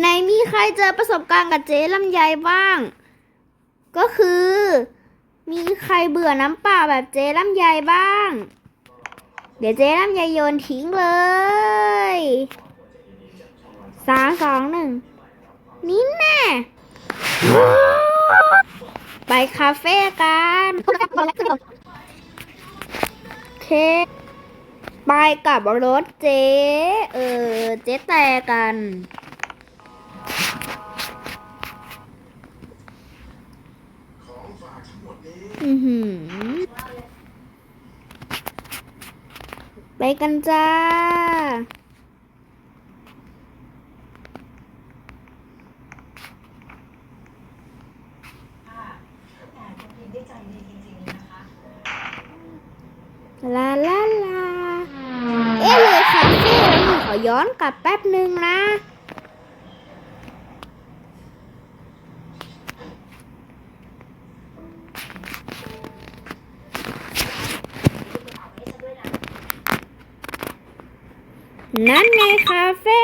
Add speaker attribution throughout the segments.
Speaker 1: ในมีใครเจอประสบการณ์กับเจ๊ลำไยบ้าง ก็คือ มีใครเบื่อน้ำเปล่าแบบเจ๊ลำไยบ้าง เดี๋ยวเจ๊ลำไยโยนทิ้งเลยสามสองหนึ่งนี่แน่ไปคาเฟ่กันเค ไปกับรถเจ๊ เออ เจ๊แต่กัน ไปกันจ้า ลาลาลา เอ๊ะเลยคาเฟ่แล้วนี่ขอย้อนกลับแป๊บหนึ่งนะ นั่นไงคาเฟ่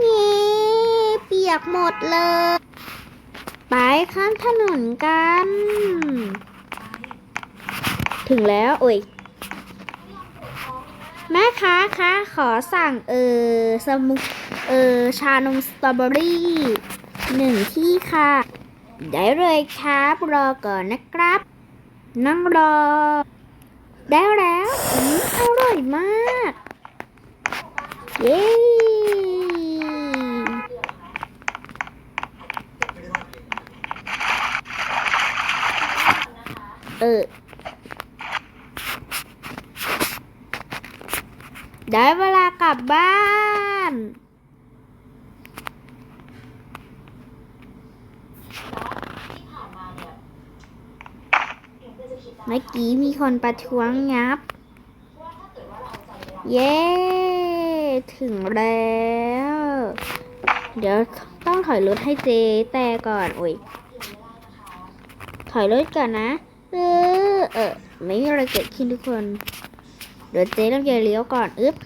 Speaker 1: นี่เปียกหมดเลย ไปข้ามถนนกัน ถึงแล้วโอ้ยแม่ค้าคะขอสั่งเออสมุเออชานมสตรอเบอรี่หนึ่งที่ค่ะ ได้เลยครับรอก่อนนะครับ นั่งรอ ได้แล้วอืมอร่อยมาก เย้เออได้เวลากลับบ้าน เมื่อกี้มีคนประท้วงงับ เย้ ถึงแล้ว เดี๋ยวต้องถอยรถให้เจแต่ก่อนโอ้ยถอยรถก่อนนะ เออ เออ ไม่มีอะไรเกิดขึ้นทุกคน เดี๋ยวเจ๊ต้องเลี้ยวก่อน อึ๊บ